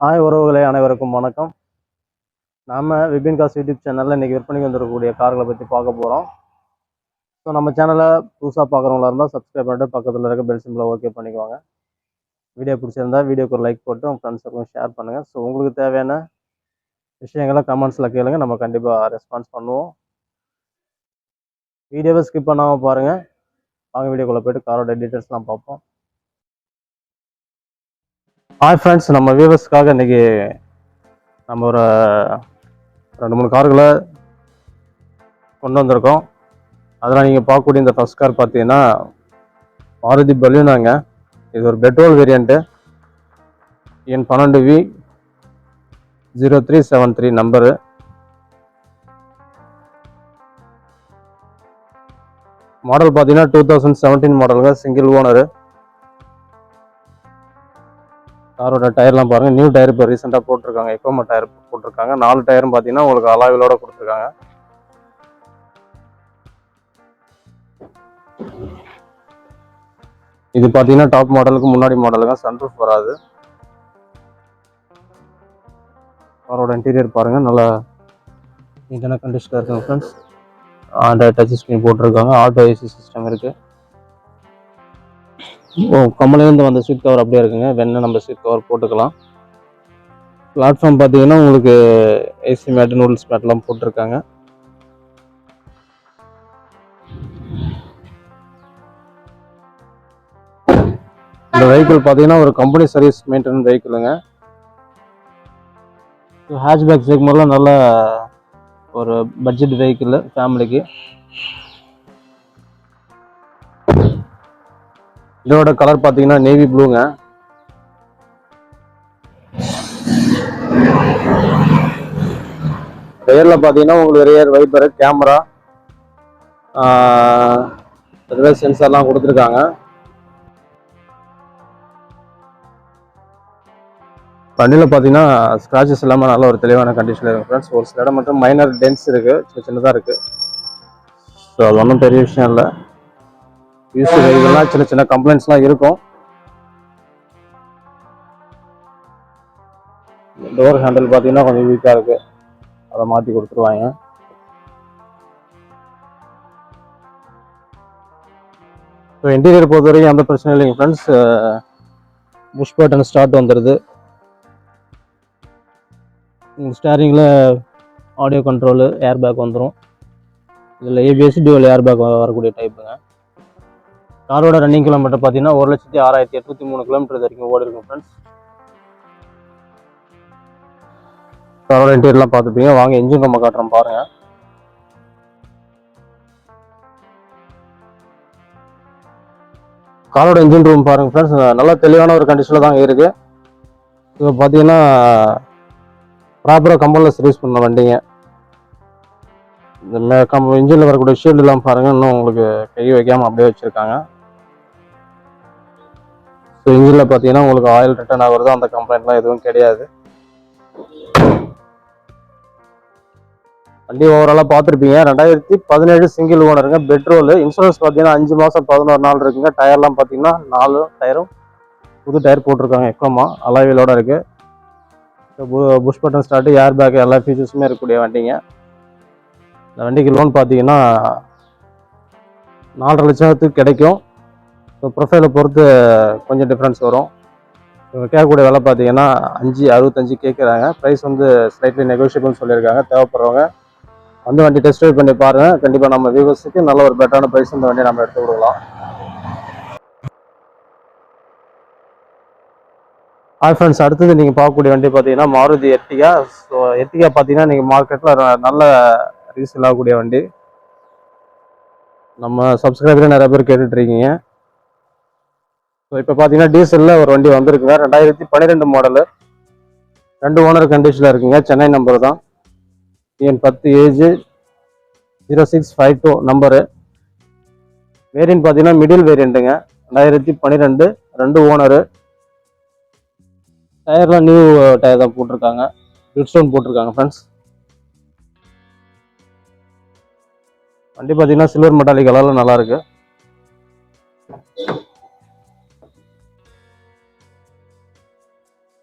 ஆய் உறவுகளே அனைவருக்கும் வணக்கம். நாம் விபின் காஸ் யூடியூப் சேனலில் இன்றைக்கி விற்பனைக்கு வந்துருக்கக்கூடிய கார்களை பற்றி பார்க்க போகிறோம் ஸோ நம்ம சேனலை புதுசாக பார்க்குறவங்களா இருந்தால் சப்ஸ்கிரைப் பண்ணிட்டு பக்கத்தில் இருக்க பெல் சிம்பிளை ஓகே பண்ணிக்குவாங்க வீடியோ பிடிச்சிருந்தா வீடியோக்கு ஒரு லைக் போட்டு உங்கள் ஃப்ரெண்ட்ஸுக்கும் ஷேர் பண்ணுங்கள் ஸோ உங்களுக்கு தேவையான விஷயங்களை கமெண்ட்ஸில் கேளுங்க. நம்ம கண்டிப்பாக ரெஸ்பான்ஸ் பண்ணுவோம். வீடியோவை ஸ்கிப் பண்ணாமல் பாருங்கள் வாங்க வீடியோக்குள்ளே போய்ட்டு காரோட டீட்டெயில்ஸ்லாம் பார்ப்போம். ஹாய் ஃப்ரெண்ட்ஸ் நம்ம வியூவர்ஸ்க்காக இன்னைக்கு நம்ம ஒரு ரெண்டு மூணு கார்களை கொண்டு வந்திருக்கோம். அதெல்லாம் நீங்கள் பார்க்கக்கூடிய இந்த ஃபஸ்ட் கார் பார்த்தீங்கன்னா மாருதி பலியூனாங்க இது ஒரு பெட்ரோல் வேரியண்ட்டு என் பன்னெண்டு V zero three seven three number model பார்த்தீங்கன்னா டூ தௌசண்ட் செவன்டீன் மாடலுங்க சிங்கிள் ஓனரு காரோட டயர்லாம் பாருங்க. நியூ டயர் இப்போ ரீசெண்டாக போட்டிருக்காங்க. எக்கோமா டயர் போட்டிருக்காங்க. நாலு டயரும் பார்த்தீங்கன்னா உங்களுக்கு அலாவிலோட கொடுத்துருக்காங்க. இது பார்த்தீங்கன்னா டாப் மாடலுக்கு முன்னாடி மாடலுங்க சன்ரூஃப் வராது. காரோட இன்டீரியர் பாருங்க. நல்லா நீட்டான கண்டிஷனில் இருக்குங்க ஃப்ரெண்ட்ஸ் ஆண்ட்ராய்ட் டச் ஸ்க்ரீன் போட்டிருக்காங்க. ஆட்டோ ஏசி சிஸ்டம் இருக்குது ஓ கம்பெனிலேருந்து வந்த சீட் கவர் அப்படியே இருக்குங்க. வெண்ணெய் நம்ம சீட் கவர் போட்டுக்கலாம். பிளாட்ஃபார்ம் பார்த்தீங்கன்னா உங்களுக்கு ஏசி மேட் நூடுல்ஸ் மேட்லாம் போட்டிருக்காங்க. இந்த வெஹிக்கிள் பார்த்தீங்கன்னா ஒரு கம்பெனி சர்வீஸ் மெயின்டெனன் வெஹிக்கிளுங்க ஹேஷ்பேக் சேர்க்கும் போதெல்லாம் நல்ல ஒரு பட்ஜெட் வெஹிக்கிள் ஃபேமிலிக்கு இதோட கலர் பார்த்தீங்கன்னா நேவி ப்ளூங்க ரியரில் பார்த்தீங்கன்னா உங்களுக்கு ரேர் வைப்பர் கேமரா ரிவர்ஸ் சென்சார்லாம் கொடுத்துருக்காங்க. வண்டியில் பார்த்தீங்கன்னா ஸ்க்ராச்சஸ் இல்லாமல் நல்ல ஒரு தெளிவான கண்டிஷனில் இருக்குது ஃப்ரெண்ட்ஸ் ஒரு சில இடம் மட்டும் மைனர் டென்ஸ் இருக்குது சின்ன சின்னதாக இருக்குது ஸோ அது ஒன்றும் பெரிய விஷயம் இல்லை. யூஸ் சின்ன சின்ன கம்ப்ளைண்ட்ஸ்லாம் இருக்கும். டோர் ஹேண்டில் பார்த்தீங்கன்னா கொஞ்சம் வீக்காக இருக்குது அதை மாற்றி கொடுத்துருவாங்க. ஸோ இன்டீரியர் பொறுத்த வரைக்கும் எந்த பிரச்சனையும் இல்லைங்க ஃப்ரெண்ட்ஸ் புஷ் பட்டன் ஸ்டார்ட் வந்துடுது ஸ்டேரிங்கில் ஆடியோ கண்ட்ரோலு ஏர் பேக் வந்துடும் இதில் ஏபிஎஸ் டியூவல் ஏர் பேக் வரக்கூடிய டைப்புங்க காரோட ரன்னிங் கிலோமீட்டர் பார்த்தீங்கன்னா ஒரு லட்சத்தி ஆறாயிரத்தி எட்நூத்தி மூணு கிலோமீட்டர் வரைக்கும் ஓடி இருக்கும் ஃப்ரெண்ட்ஸ் காரோட இன்டீரியர்லாம் பார்த்துப்பீங்க வாங்க இன்ஜின் ரொம்ப காட்டுறோம் பாருங்க. காரோட இன்ஜின் ரூம் பாருங்க ஃப்ரெண்ட்ஸ் நல்லா தெளிவான ஒரு கண்டிஷனில் தான் இருக்கு. இப்போ பார்த்தீங்கன்னா ப்ராப்பராக கம்பெனியில் சர்வீஸ் பண்ண வண்டிங்க. இந்த கம்ப இன்ஜினில் வரக்கூடிய ஷீல்டுலாம் பாருங்க இன்னும் உங்களுக்கு கை வைக்காமல் அப்படியே வச்சுருக்காங்க. ஸோ இன்ஜினில் பார்த்தீங்கன்னா உங்களுக்கு ஆயில் ரிட்டர்ன் ஆகுறது அந்த கம்ப்ளைண்ட்லாம் எதுவும் கிடையாது. வண்டி ஓவராலாக பார்த்துருப்பீங்க. ரெண்டாயிரத்தி பதினேழு சிங்கிள் ஓனருங்க பெட்ரோல் இன்சூரன்ஸ் பார்த்தீங்கன்னா அஞ்சு மாதம் பதினோரு நாள் இருக்குங்க. டயர்லாம் பார்த்தீங்கன்னா நாலு டயரும் புது டயர் போட்டிருக்காங்க. எக்கோமா அலாவிலோட இருக்குது push button start air bag எல்லா ஃபீச்சர்ஸுமே இருக்கக்கூடிய வண்டிங்க. இந்த வண்டிக்கு லோன் பார்த்தீங்கன்னா நாலரை லட்சத்துக்கு கிடைக்கும். ஸோ ப்ரொஃபைலை பொறுத்து கொஞ்சம் டிஃப்ரென்ஸ் வரும். இவங்க கேட்கக்கூடிய விலை பார்த்தீங்கன்னா அஞ்சு அறுபத்தஞ்சு கேட்குறாங்க. ப்ரைஸ் வந்து ஸ்லைட்லி நெகோஷியபிள்னு சொல்லியிருக்காங்க. தேவைப்படுறவங்க வந்து வண்டி டெஸ்ட் ட்ரைவ் பண்ணி பாருங்கள் கண்டிப்பாக நம்ம வியூவர்ஸுக்கு நல்ல ஒரு பெட்டரான ப்ரைஸ் இந்த வண்டியை நம்ம எடுத்து கொடுக்கலாம். ஹாய் ஃப்ரெண்ட்ஸ் அடுத்தது நீங்கள் பார்க்கக்கூடிய வண்டி பார்த்தீங்கன்னா மாருதி எர்டிகா ஸோ எர்டிகா பார்த்தீங்கன்னா நீங்கள் மார்க்கெட்டில் நல்ல ரீசேல் ஆகக்கூடிய வண்டி. நம்ம சப்ஸ்கிரைபரே நிறைய பேர் கேட்டுட்ருக்கீங்க ஸோ இப்போ பார்த்தீங்கன்னா டீசலில் ஒரு வண்டி வந்திருக்குங்க ரெண்டாயிரத்தி பன்னிரெண்டு மாடலு ரெண்டு ஓனர் கண்டிஷனில் இருக்குங்க. சென்னை நம்பர் தான். என் பத்து H zero six five two number variant பார்த்தீங்கன்னா மிடில் வேரியண்ட்டுங்க ரெண்டாயிரத்தி பன்னிரெண்டு ரெண்டு ஓனரு டயர்லாம் நியூ டயர் தான் போட்டிருக்காங்க. ஸ்டோன் போட்டிருக்காங்க ஃப்ரெண்ட்ஸ் வண்டி பார்த்தீங்கன்னா சில்வர் மெட்டாலிக் கலரில் நல்லாயிருக்கு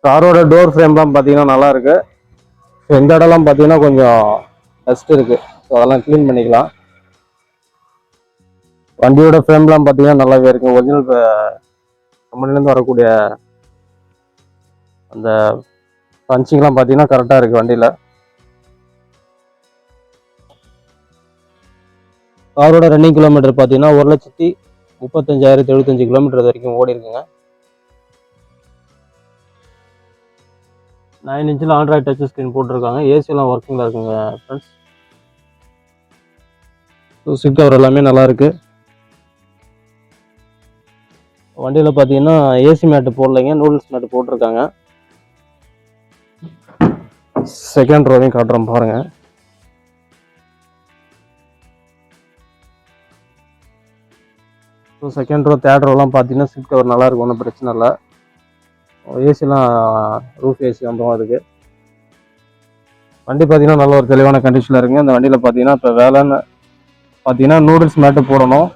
காரோட டோர் ஃப்ரேம்லாம் பார்த்தீங்கன்னா நல்லா இருக்கு. எந்த இடம்லாம் பார்த்தீங்கன்னா கொஞ்சம் டஸ்ட் இருக்கு. ஸோ அதெல்லாம் க்ளீன் பண்ணிக்கலாம். வண்டியோட ஃப்ரேம்லாம் பார்த்தீங்கன்னா நல்லாவே இருக்கு. ஒரிஜினல் கம்பெனிலேருந்து வரக்கூடிய அந்த பஞ்சிங்லாம் பார்த்தீங்கன்னா கரெக்டாக இருக்கு வண்டியில். காரோட ரன்னிங் கிலோமீட்டர் பார்த்தீங்கன்னா ஒரு லட்சத்தி முப்பத்தஞ்சாயிரத்தி எழுபத்தஞ்சு கிலோமீட்டர் வரைக்கும் ஓடி இருக்குங்க நைன் இன்ச்சில் ஆண்ட்ராய்ட் டச் ஸ்க்ரீன் போட்டிருக்காங்க. ஏசியெல்லாம் ஒர்க்கிங்கில் இருக்குங்க ஃப்ரெண்ட்ஸ் ஸோ சீட் கவர் எல்லாமே நல்லாயிருக்கு வண்டியில் பார்த்தீங்கன்னா ஏசி மேட்டு போடலைங்க நூடுல்ஸ் மேட்டு போட்டிருக்காங்க. செகண்ட் ரோவையும் காட்டுறோம் பாருங்கள் ஸோ செகண்ட் ரோ தேர்ட் ரோலாம் பார்த்தீங்கன்னா சீட் கவர் நல்லா இருக்கும் ஒன்றும் பிரச்சனை இல்லை. ஏசிலாம் ரூஃப் ஏசி வந்துடும் அதுக்கு. வண்டி பார்த்தீங்கன்னா நல்ல ஒரு தெளிவான கண்டிஷனில் இருக்குங்க. அந்த வண்டியில் பார்த்தீங்கன்னா இப்போ வேலைன்னு பார்த்தீங்கன்னா நூடுல்ஸ் மேட்டு போடணும்.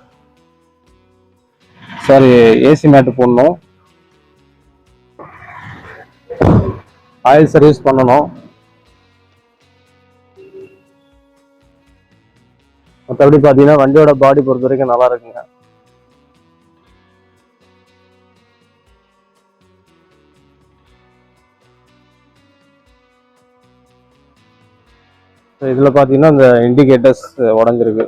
சாரி ஏசி மேட்டு போடணும். ஆயில் சர்வீஸ் பண்ணணும். மற்றபடி பார்த்தீங்கன்னா வண்டியோட பாடி பொறுத்த வரைக்கும் நல்லா இருக்குங்க. இதில் பார்த்தீங்கன்னா இந்த இண்டிகேட்டர்ஸ் உடஞ்சிருக்கு.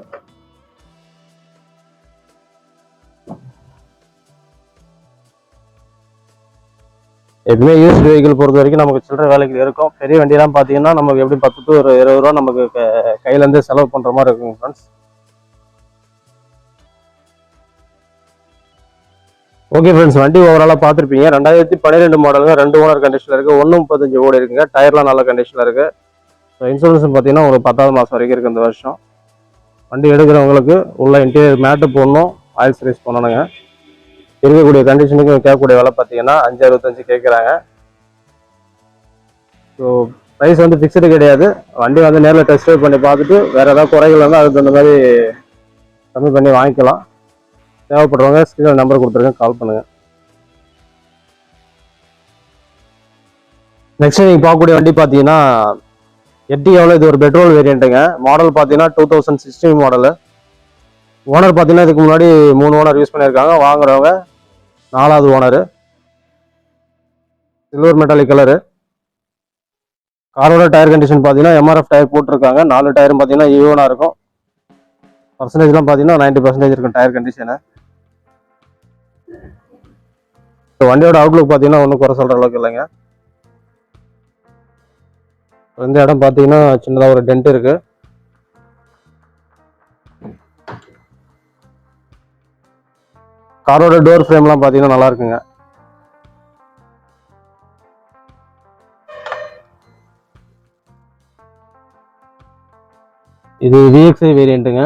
எப்பவுமே யூஸ் வெஹிக்கிள் பொறுத்த வரைக்கும் நமக்கு சில்லற வேலைகள் இருக்கும். பெரிய வண்டியெல்லாம் பார்த்தீங்கன்னா நமக்கு எப்படி பத்து டு ஒரு இருபது ரூபா நமக்கு கையிலேருந்து செலவு பண்ணுற மாதிரி இருக்குங்க ஃப்ரெண்ட்ஸ் ஓகே ஃப்ரெண்ட்ஸ் வண்டி ஓவராலாக பார்த்துருப்பீங்க ரெண்டாயிரத்தி பன்னிரெண்டு மாடலுங்க ரெண்டு ஓனர் கண்டிஷனில் இருக்குது ஒன்று முப்பத்தஞ்சு ஓடி இருக்குங்க. டயர்லாம் நல்ல கண்டிஷனில் இருக்குது ஸோ இன்சூரன்ஸ் பார்த்தீங்கன்னா ஒரு பத்தாவது மாதம் வரைக்கும் இருக்குது இந்த வருஷம். வண்டி எடுக்கிறவங்களுக்கு உள்ள இன்டீரியர் மேட்டு போடணும். ஆயில் சர்வீஸ் பண்ணணுங்க. இருக்கக்கூடிய கண்டிஷனுக்கு கேட்கக்கூடிய விலை பார்த்தீங்கன்னா அஞ்சு அறுபத்தஞ்சு கேட்குறாங்க ஸோ ப்ரைஸ் வந்து ஃபிக்ஸ்டு கிடையாது. வண்டி வந்து நேரில் டெஸ்ட் ட்ரைவ் பண்ணி பார்த்துட்டு வேறு ஏதாவது குறைகள் வந்து அதுக்கு தகுந்த மாதிரி கம்மி பண்ணி வாங்கிக்கலாம். தேவைப்படுறவங்க ஸ்க்ரீனில் நம்பர் கொடுத்துருக்கேன் கால் பண்ணுங்கள் நெக்ஸ்ட் நீங்கள் பார்க்கக்கூடிய வண்டி பார்த்தீங்கன்னா எட்டியாவில் இது ஒரு பெட்ரோல் வேரியண்ட்டுங்க மாடல் பார்த்தீங்கன்னா two thousand sixteen model owner பார்த்தீங்கன்னா இதுக்கு முன்னாடி மூணு ஓனர் யூஸ் பண்ணியிருக்காங்க. வாங்குறவங்க நாலாவது ஓனரு சில்வர் மெட்டாலிக் கலரு காரோட டயர் கண்டிஷன் பார்த்தீங்கன்னா எம்ஆர்எஃப் டயர் போட்டிருக்காங்க. நாலு டயரும் பார்த்தீங்கன்னா ஈவனாக இருக்கும். பர்சன்டேஜ்லாம் பார்த்தீங்கன்னா நைன்டி பர்சன்டேஜ் இருக்கும் டயர் கண்டிஷனு வண்டியோட அவுட்லுக் பார்த்தீங்கன்னா ஒன்றும் குறை சொல்கிற அளவுக்கு இல்லைங்க. இந்த இடம் பார்த்தீங்கன்னா சின்னதாக ஒரு டென்ட் இருக்கு. காரோட டோர் ஃப்ரேம்லாம் பார்த்தீங்கன்னா நல்லா இருக்குங்க. இது விஎக்ஸ்ஐ வேரியண்ட்டுங்க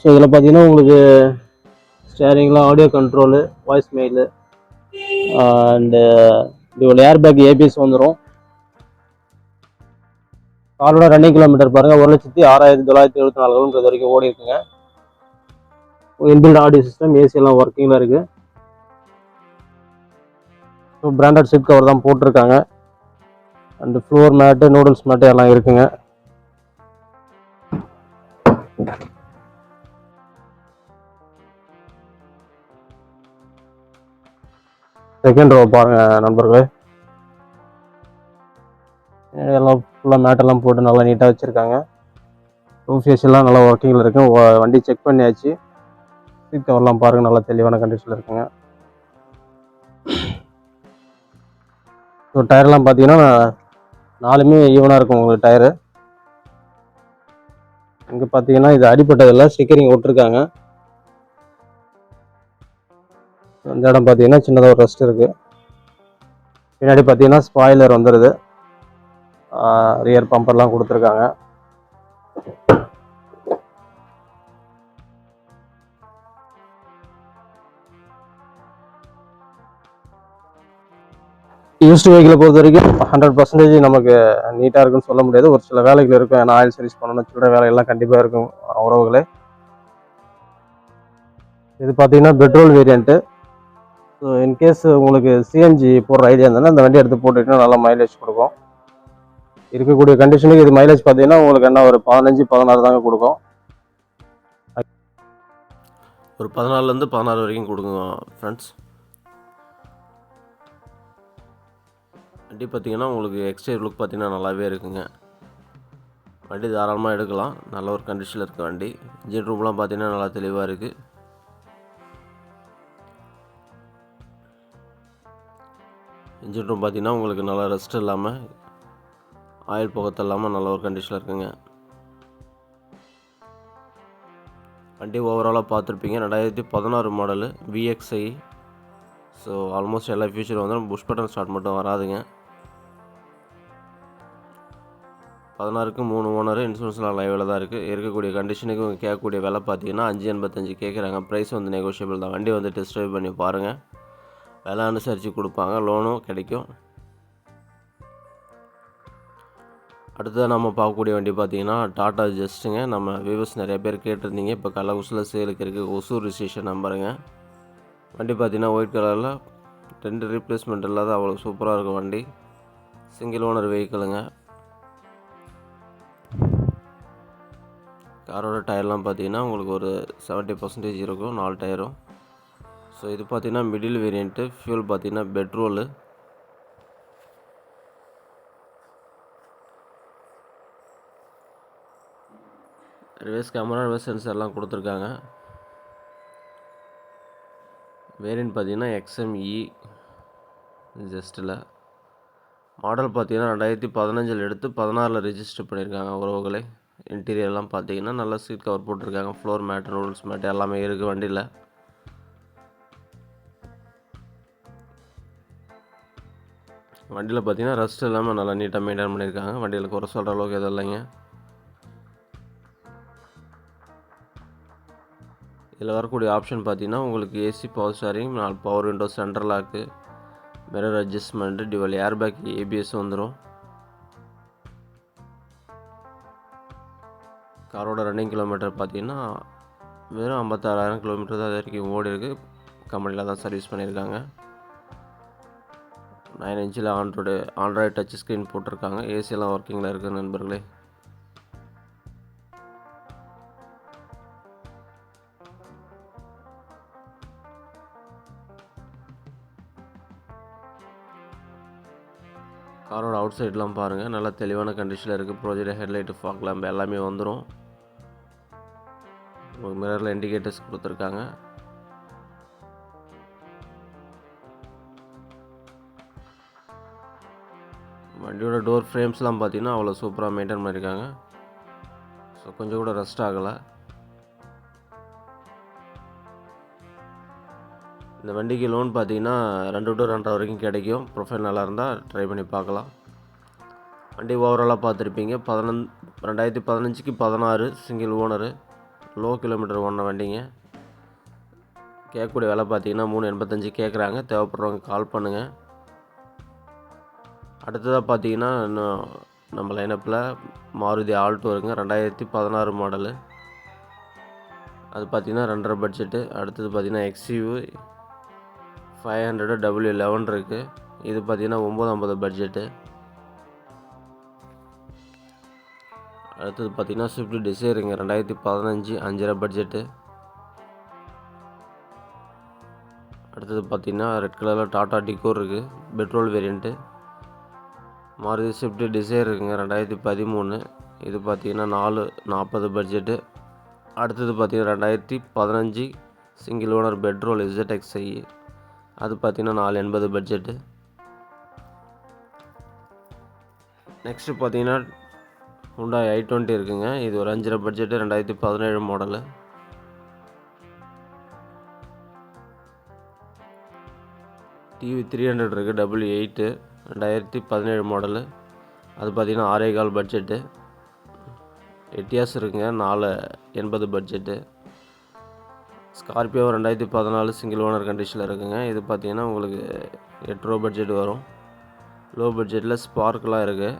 ஸோ இதில் பார்த்தீங்கன்னா உங்களுக்கு ஸ்டேரிங்லாம் audio control voice mail and இதோட ஏர் பேக் ஏபிஎஸ் வந்துடும் காரோட ரன்னிங் கிலோமீட்டர் பாருங்கள் ஒரு லட்சத்தி ஆறாயிரத்தி தொள்ளாயிரத்தி எழுபத்தி நாலு கிலோமீட்டர் வரைக்கும் ஓடி இருக்குங்க. இன்பில்ட் ஆடியோ சிஸ்டம் ஏசி எல்லாம் ஒர்க்கிங்கில் இருக்குது ஸோ பிராண்டட் சீட் கவர் தான் போட்டிருக்காங்க. And floor mat noodles mat எல்லாம் இருக்குங்க. செகண்ட் ரோ பாருங்கள் நண்பர்களே. எல்லாம் ஃபுல்லாக மேட்டெல்லாம் போட்டு நல்லா நீட்டாக வச்சுருக்காங்க. ரூஃப் எல்லாம் நல்லா ஒர்க்கிங்கில் இருக்கும் வண்டி செக் பண்ணியாச்சு. சீட் கவர்லாம் பாருங்கள் நல்லா தெளிவான கண்டிஷனில் இருக்குங்க. ஸோ டயர்லாம் பார்த்தீங்கன்னா நாலுமே ஈவனாக இருக்கும் உங்களுக்கு டயரு இங்கே பார்த்தீங்கன்னா இது அடிப்பட்டதில்ல ஸ்டிக்கரிங் விட்டுருக்காங்க. அந்த இடம் பார்த்தீங்கன்னா சின்னதாக ஒரு ரெஸ்ட் இருக்குது பின்னாடி பார்த்தீங்கன்னா ஸ்பாயிலர் வந்துடுது ரியர் பம்பர்லாம் கொடுத்துருக்காங்க. யூஸ்டு வெஹிக்கிளை பொறுத்த வரைக்கும் ஹண்ட்ரட் பர்சன்டேஜ் நமக்கு நீட்டாக இருக்குன்னு சொல்ல முடியாது. ஒரு சில வேலைகள் இருக்கும். ஏன்னா ஆயில் சர்வீஸ் பண்ணணும் சில்லற வேலைகள்லாம் கண்டிப்பாக இருக்கும் உறவுகளே. இது பார்த்தீங்கன்னா petrol variant so in case உங்களுக்கு சிஎன்ஜி போடுற ஐடியா இருந்தாலும் அந்த வண்டி எடுத்து போட்டுக்கிட்டா நல்லா மைலேஜ் கொடுக்கும். இருக்கக்கூடிய கண்டிஷனுக்கு இது மைலேஜ் பார்த்தீங்கன்னா உங்களுக்கு என்ன ஒரு பதினஞ்சு பதினாறு தாங்க கொடுக்கும். ஒரு பதினாலுலேருந்து பதினாறு வரைக்கும் கொடுங்க ஃப்ரெண்ட்ஸ் வண்டி பார்த்தீங்கன்னா உங்களுக்கு எக்ஸ்டீரியர் லுக் பார்த்தீங்கன்னா நல்லாவே இருக்குங்க. வண்டி தாராளமாக எடுக்கலாம். நல்ல ஒரு கண்டிஷனில் இருக்குது வண்டி. இன்ஜின் ரூம்லாம் பார்த்தீங்கன்னா நல்லா தெளிவாக இருக்குது இன்ஜின் ரூம் பார்த்தீங்கன்னா உங்களுக்கு நல்லா ரெஸ்ட் இல்லாமல் ஆயில் புகத்து இல்லாமல் நல்ல ஒரு கண்டிஷனில் இருக்குங்க. வண்டி ஓவராலாக பார்த்துருப்பீங்க. ரெண்டாயிரத்தி பதினாறு மாடலு விஎக்ஸ்ஐ ஸோ ஆல்மோஸ்ட் எல்லா ஃபியூச்சரும் வந்து புஷ் பட்டன் ஸ்டார்ட் மட்டும் வராதுங்க. பதினாறுக்கு மூணு ஓனர் இன்சூரன்ஸ்லாம் லைவில் தான் இருக்குது இருக்கக்கூடிய கண்டிஷனுக்கு இவங்க கேட்கக்கூடிய விலை பார்த்தீங்கன்னா அஞ்சு எண்பத்தஞ்சு கேட்குறாங்க. ப்ரைஸ் வந்து நெகோஷியபிள் தான். வண்டி வந்து டெஸ்ட் ட்ரைவ் பண்ணி பாருங்கள் விலை அனுசரித்து கொடுப்பாங்க. லோனும் கிடைக்கும். அடுத்ததாக நம்ம பார்க்கக்கூடிய வண்டி பார்த்தீங்கன்னா டாடா ஜஸ்ட்டுங்க. நம்ம வியூவர்ஸ் நிறைய பேர் கேட்டிருந்தீங்க. இப்போ கள்ளக்குறிச்சியில் சேலுக்கு இருக்குது ஒசூர் ரிஜிஸ்ட்ரேஷன் நம்பருங்க வண்டி பார்த்தீங்கன்னா ஒயிட் கலரில் ரெண்டு ரீப்ளேஸ்மெண்ட் இல்லாத அவ்வளோ சூப்பராக இருக்கும் வண்டி. சிங்கிள் ஓனர் வெஹிக்கிளுங்க காரோட டயர்லாம் பார்த்தீங்கன்னா உங்களுக்கு ஒரு செவன்ட்டி பர்சன்டேஜ் இருக்கும். நாலு டயரும் ஸோ இது பார்த்தீங்கன்னா மிடில் வேரியண்ட்டு ஃபியூல் பார்த்தீங்கன்னா பெட்ரோலு ரிவர்ஸ் கேமரா ரிவர்ஸ் சென்சர்லாம் கொடுத்துருக்காங்க. வேரியன்ட் பார்த்தீங்கன்னா எக்ஸ்எம்இ ஜஸ்ட்டில் மாடல் பார்த்தீங்கன்னா ரெண்டாயிரத்தி பதினஞ்சில் எடுத்து பதினாறில் ரிஜிஸ்டர் பண்ணியிருக்காங்க உறவுகளை. இன்டீரியர்லாம் பார்த்தீங்கன்னா நல்லா சீட் கவர் போட்டிருக்காங்க. ஃப்ளோர் மேட் ரூல்ஸ் மேட் எல்லாமே இருக்குது வண்டியில். வண்டியில் பார்த்தீங்கன்னா ரஸ்ட் இல்லாமல் நல்லா நீட்டாக மெயின்டைன் பண்ணியிருக்காங்க. வண்டியில் குறை சொல்கிற அளவுக்கு எதுவும் இல்லைங்க. இதில் வரக்கூடிய ஆப்ஷன் பார்த்தீங்கன்னா உங்களுக்கு ஏசி பவர் ஸ்டாரிங் நாலு power window central lock mirror adjustment dual airbag ABS வந்துடும் காரோட ரன்னிங் கிலோமீட்டர் பார்த்தீங்கன்னா வெறும் ஐம்பத்தாறாயிரம் கிலோமீட்டர் தான் அது வரைக்கும் ஓடி இருக்குது கம்பெனியில் தான் சர்வீஸ் பண்ணியிருக்காங்க. நைன் இன்ச்சில் ஆண்ட்ராய்டு ஆண்ட்ராய்டு டச் ஸ்க்ரீன் போட்டிருக்காங்க. ஏசியெல்லாம் ஒர்க்கிங்கில் இருக்குது நண்பர்களே. காரோட அவுட் சைட்லாம் பாருங்கள் நல்லா தெளிவான கண்டிஷனில் இருக்குது ப்ரொஜெக்ட் ஹெட்லைட்டு ஃபாக் லேம்ப் எல்லாமே வந்துடும் உங்களுக்கு மிரரில் இண்டிகேட்டர்ஸ் கொடுத்துருக்காங்க. வண்டியோட டோர் ஃப்ரேம்ஸ்லாம் பார்த்தீங்கன்னா அவ்வளோ சூப்பராக மெயின்டைன் பண்ணியிருக்காங்க ஸோ கொஞ்சம் கூட ரெஸ்ட் ஆகலை. இந்த வண்டிக்கு லோன் பார்த்தீங்கன்னா ரெண்டு டு ரெண்டரை வரைக்கும் கிடைக்கும். ப்ரொஃபைல் நல்லா இருந்தால் ட்ரை பண்ணி பார்க்கலாம். வண்டி ஓவராலாக பார்த்துருப்பீங்க. பதினஞ் ரெண்டாயிரத்தி பதினஞ்சுக்கு பதினாறு சிங்கிள் ஓனரு லோ கிலோமீட்டர் ஓன வண்டிங்க. கேட்கக்கூடிய விலை பார்த்தீங்கன்னா மூணு எண்பத்தஞ்சு கேட்குறாங்க. தேவைப்படுறவங்க கால் பண்ணுங்கள் அடுத்ததாக பார்த்தீங்கன்னா இன்னும் நம்ம லைனப்பில் மாருதி ஆல்டோ இருக்குங்க. ரெண்டாயிரத்தி பதினாறு மாடலு அது பார்த்தீங்கன்னா ரெண்டரை பட்ஜெட்டு அடுத்தது பார்த்தீங்கன்னா XU five hundred W eleven இருக்குது இது பார்த்தீங்கன்னா ஒம்பது ஐம்பது பட்ஜெட்டு அடுத்தது பார்த்தீங்கன்னா ஸ்விஃப்ட் டிசைருங்க ரெண்டாயிரத்தி பதினஞ்சு அஞ்சரை பட்ஜெட்டு அடுத்தது பார்த்திங்கன்னா ரெட் கலரில் டாடா டிகோர் இருக்குது petrol variant Maruti Swift Dzire இருக்குங்க ரெண்டாயிரத்தி பதிமூணு. இது பார்த்தீங்கன்னா நாலு நாற்பது பட்ஜெட்டு அடுத்தது பார்த்தீங்கன்னா ரெண்டாயிரத்தி பதினஞ்சு சிங்கிள் ஓனர் பெட்ரோல் இசட்எக்ஸ்ஐ அது பார்த்தீங்கன்னா நாலு எண்பது பட்ஜெட்டு நெக்ஸ்ட்டு பார்த்தீங்கன்னா ஹுண்டாய் ஐ டுவெண்ட்டி இருக்குங்க. இது ஒரு அஞ்சரை பட்ஜெட்டு ரெண்டாயிரத்தி பதினேழு மாடலு டிவி த்ரீ ஹண்ட்ரட் இருக்குது டபுள் எயிட்டு ரெண்டாயிரத்தி பதினேழு மாடலு அது பார்த்தீங்கன்னா ஆறே கால் பட்ஜெட்டு எட்டியாஸ் இருக்குங்க நாலு எண்பது பட்ஜெட்டு ஸ்கார்பியோ ரெண்டாயிரத்தி பதினாலு சிங்கிள் ஓனர் கண்டிஷனில் இருக்குங்க. இது பார்த்தீங்கன்னா உங்களுக்கு எட்டு ரூபா பட்ஜெட் வரும். லோ பட்ஜெட்டில் ஸ்பார்க்கெலாம் இருக்குது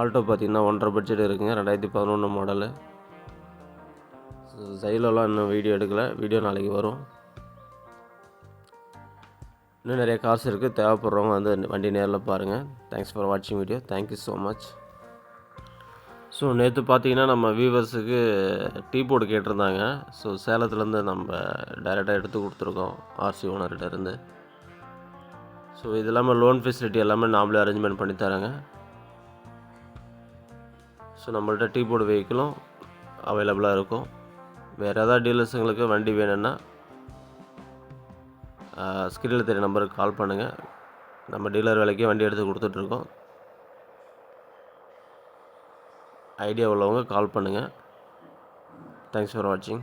ஆல்டோ பார்த்தீங்கன்னா ஒன்றரை பட்ஜெட் இருக்குங்க. ரெண்டாயிரத்தி பதினொன்று மாடலு ஜைலோலாம் இன்னும் வீடியோ எடுக்கலை. வீடியோ நாளைக்கு வரும். இன்னும் நிறைய காசு இருக்குது தேவைப்படுறவங்க வந்து வண்டி நேரில் பாருங்கள் தேங்க்ஸ் ஃபார் வாட்சிங் video thank you so much so நேற்று பார்த்தீங்கன்னா நம்ம வியூவர்ஸுக்கு டீ போர்டு கேட்டிருந்தாங்க. ஸோ சேலத்துலேருந்து நம்ம டைரெக்டாக எடுத்து கொடுத்துருக்கோம் ஆர்சி ஓனர்கிட்ட இருந்து. ஸோ இது இல்லாமல் லோன் ஃபெசிலிட்டி எல்லாமே நாமளே அரேஞ்ச்மெண்ட் பண்ணி தரேங்க. ஸோ நம்மள்ட்ட டீ போர்டு வெஹிக்கிளும் அவைலபிளாக இருக்கும். வேறு ஏதாவது டீலர்ஸுங்களுக்கு வண்டி வேணும்னா ஸ்கிரீனில் தெரிய நம்பருக்கு கால் பண்ணுங்கள் நம்ம டீலர் விலைக்கே வண்டி எடுத்து கொடுத்துட்ருக்கோம் ஐடியா உள்ளவங்க கால் பண்ணுங்கள் தேங்க்ஸ் ஃபார் வாட்சிங்